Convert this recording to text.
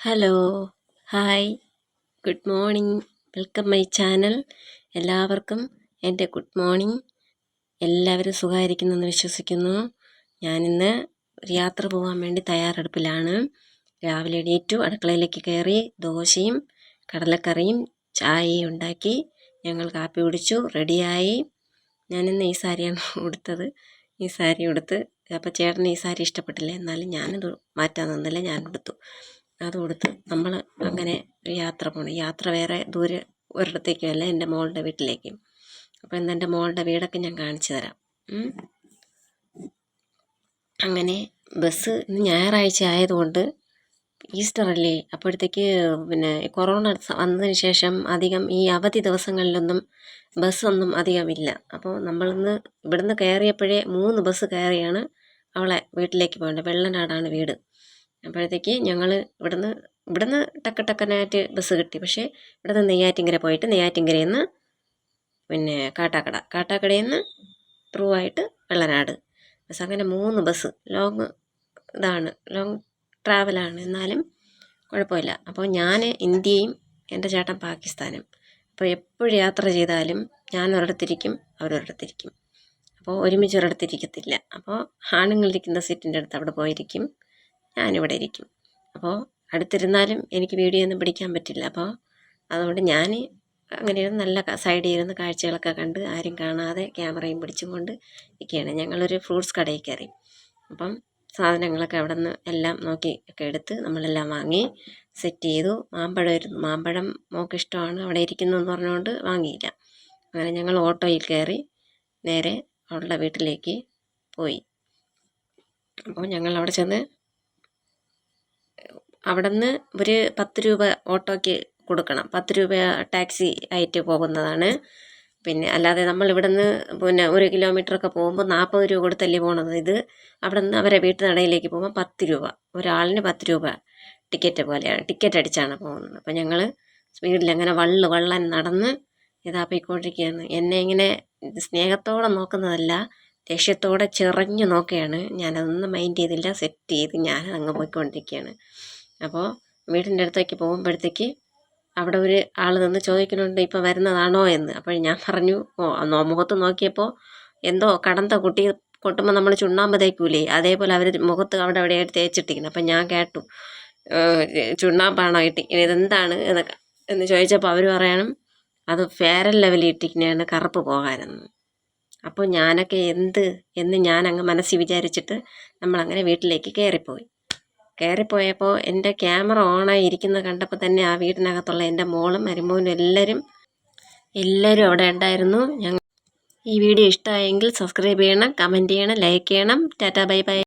Hello hi good morning welcome my channel എല്ലാവർക്കും എന്റെ good morning എല്ലാവരും സുഖമായിരിക്കുന്നെന്ന് വിശ്വസിക്കുന്നു. ഞാനിന്ന് ഒരു യാത്ര പോകാൻ വേണ്ടി തയ്യാറെടുപ്പിലാണ്. രാവിലെ എണീറ്റു അടുക്കളയിലേക്ക് കയറി ദോശയും കടലക്കറിയും ചായയും ഉണ്ടാക്കി ഞങ്ങൾ കാപ്പി കുടിച്ചു റെഡിയായി. ഞാനിന്ന് ഈ സാരിയാണ് ഉടുത്തത്. ഈ സാരി ഉടുത്ത് അപ്പോൾ ചേട്ടന് ഈ സാരി ഇഷ്ടപ്പെട്ടില്ല. എന്നാലും ഞാനത് മാറ്റാൻ നിന്നില്ല. ഞാൻ ഉടുത്തു. അത് കൊടുത്ത് നമ്മൾ അങ്ങനെ യാത്ര പോകണം യാത്ര വേറെ ദൂരെ ഒരിടത്തേക്കുമല്ല എന്റെ മോളുടെ വീട്ടിലേക്ക്. അപ്പോൾ ഇന്ന് എന്റെ മോളുടെ വീടൊക്കെ ഞാൻ കാണിച്ചു തരാം. അങ്ങനെ ബസ് ഇന്ന് ഞായറാഴ്ച ആയതുകൊണ്ട് ഈസ്റ്റർ അല്ലേ? അപ്പോഴത്തേക്ക് പിന്നെ കൊറോണ വന്നതിന് ശേഷം അധികം ഈ അവധി ദിവസങ്ങളിലൊന്നും ബസ്സൊന്നും അധികമില്ല അപ്പോൾ നമ്മളിന്ന് ഇവിടുന്ന് കയറിയപ്പോഴേ മൂന്ന് ബസ് കയറിയാണ് അവളെ വീട്ടിലേക്ക് പോകേണ്ടത്. വെള്ളനാടാണ് വീട്. അപ്പോഴത്തേക്ക് ഞങ്ങൾ ഇവിടുന്ന് ഇവിടുന്ന് ടക്ക് ടക്കനായിട്ട് ബസ് കിട്ടി. പക്ഷേ ഇവിടുന്ന് നെയ്യാറ്റിങ്കര പോയിട്ട് നെയ്യാറ്റിങ്കരയിൽ നിന്ന് പിന്നെ കാട്ടാക്കട. കാട്ടാക്കടയിൽ നിന്ന് ത്രൂ ആയിട്ട് വെള്ളനാട്. ബസ് അങ്ങനെ മൂന്ന് ബസ്. ലോങ് ഇതാണ്. ലോങ് ട്രാവലാണ്. എന്നാലും കുഴപ്പമില്ല. അപ്പോൾ ഞാൻ ഇന്ത്യയും എന്റെ ചേട്ടൻ പാകിസ്ഥാനും. അപ്പോൾ എപ്പോഴും യാത്ര ചെയ്താലും ഞാൻ ഒരിടത്തിരിക്കും അവരൊരിടത്തിരിക്കും. അപ്പോൾ ഒരുമിച്ച് ഒരിടത്തിരിക്കത്തില്ല. അപ്പോൾ ആണുങ്ങളിരിക്കുന്ന സീറ്റിന്റെ അടുത്ത് അവിടെ പോയിരിക്കും. ഞാനിവിടെ ഇരിക്കും. അപ്പോൾ അടുത്തിരുന്നാലും എനിക്ക് വീഡിയോ ഒന്നും പിടിക്കാൻ പറ്റില്ല. അപ്പോൾ അതുകൊണ്ട് ഞാൻ അങ്ങനെ നല്ല സൈഡിൽ ഇരുന്ന് കാഴ്ചകളൊക്കെ കണ്ട് ആരും കാണാതെ ക്യാമറയും പിടിച്ചും കൊണ്ട് ഇരിക്കുകയാണ്. ഞങ്ങളൊരു ഫ്രൂട്ട്സ് കടയിൽ കയറി. അപ്പം സാധനങ്ങളൊക്കെ അവിടെ നിന്ന് എല്ലാം നോക്കി ഒക്കെ എടുത്ത് നമ്മളെല്ലാം വാങ്ങി സെറ്റ് ചെയ്തു. മാമ്പഴം ഇരുന്നു മാമ്പഴം മോക്ക് ഇഷ്ടമാണ് അവിടെ ഇരിക്കുന്നു എന്ന് പറഞ്ഞുകൊണ്ട് വാങ്ങിയില്ല. അങ്ങനെ ഞങ്ങൾ ഓട്ടോയിൽ കയറി നേരെ അവളുടെ വീട്ടിലേക്ക് പോയി. അപ്പോൾ ഞങ്ങൾ അവിടെ ചെന്ന് അവിടെ നിന്ന് ഒരു പത്ത് രൂപ ഓട്ടോയ്ക്ക് കൊടുക്കണം. പത്ത് രൂപ ടാക്സി ആയിട്ട് പോകുന്നതാണ്. പിന്നെ അല്ലാതെ നമ്മൾ ഇവിടെ നിന്ന് പിന്നെ ഒരു കിലോമീറ്ററൊക്കെ പോകുമ്പോൾ നാൽപ്പത് രൂപ കൊടുത്തല്ലേ പോകണത് ഇത്? അവിടെ നിന്ന് അവരെ വീട്ടു നടയിലേക്ക് പോകുമ്പോൾ പത്ത് രൂപ. ഒരാളിന് പത്ത് രൂപ ടിക്കറ്റ് പോലെയാണ്. ടിക്കറ്റ് അടിച്ചാണ് പോകുന്നത്. അപ്പോൾ ഞങ്ങൾ സ്പീഡിൽ അങ്ങനെ വള്ളു വള്ളൻ നടന്ന് ഇതാ പോയിക്കൊണ്ടിരിക്കുകയാണ്. എന്നെ ഇങ്ങനെ സ്നേഹത്തോടെ നോക്കുന്നതല്ല ദേഷ്യത്തോടെ ചെറഞ്ഞു നോക്കുകയാണ്. ഞാനതൊന്നും മൈൻഡ് ചെയ്തില്ല. സെറ്റ് ചെയ്ത് ഞാൻ അങ്ങ് പോയിക്കൊണ്ടിരിക്കുകയാണ്. അപ്പോൾ വീടിന്റെ അടുത്തേക്ക് പോകുമ്പോഴത്തേക്ക് അവിടെ ഒരു ആൾ നിന്ന് ചോദിക്കുന്നുണ്ട് ഇപ്പോൾ വരുന്നതാണോ? എന്ന്. അപ്പോൾ ഞാൻ പറഞ്ഞു ഓ മുഖത്ത് നോക്കിയപ്പോൾ എന്തോ കടന്ത കുട്ടി കൊട്ടുമ്പോൾ നമ്മൾ ചുണ്ണാമ്പ് തേക്കൂലേ? അതേപോലെ അവർ മുഖത്ത് അവിടെ എവിടെയായിട്ട് തേച്ചിട്ടിരിക്കുന്നു. അപ്പം ഞാൻ കേട്ടു ചുണ്ണാമ്പാണോ ഇട്ടി ഇതെന്താണ്? എന്നൊക്കെ എന്ന് ചോദിച്ചപ്പോൾ അവർ പറയണം അത് ഫെയറൽ ലെവലിൽ ഇട്ടിരിക്കുന്നതാണ് കറുപ്പ് പോകാനെന്ന്. അപ്പോൾ ഞാനൊക്കെ എന്ത് എന്ന് ഞാനങ്ങ് മനസ്സിൽ വിചാരിച്ചിട്ട് നമ്മളങ്ങനെ വീട്ടിലേക്ക് കയറിപ്പോയി. കയറിപ്പോയപ്പോൾ എന്റെ ക്യാമറ ഓണായി ഇരിക്കുന്നത് കണ്ടപ്പോൾ തന്നെ ആ വീടിനകത്തുള്ള എന്റെ മോളും മരുമോനും എല്ലാവരും എല്ലാവരും അവിടെ ഉണ്ടായിരുന്നു. ഞങ്ങൾ ഈ വീഡിയോ ഇഷ്ടമായെങ്കിൽ സബ്സ്ക്രൈബ് ചെയ്യണം കമന്റ് ചെയ്യണം ലൈക്ക് ചെയ്യണം. Tata bye bye.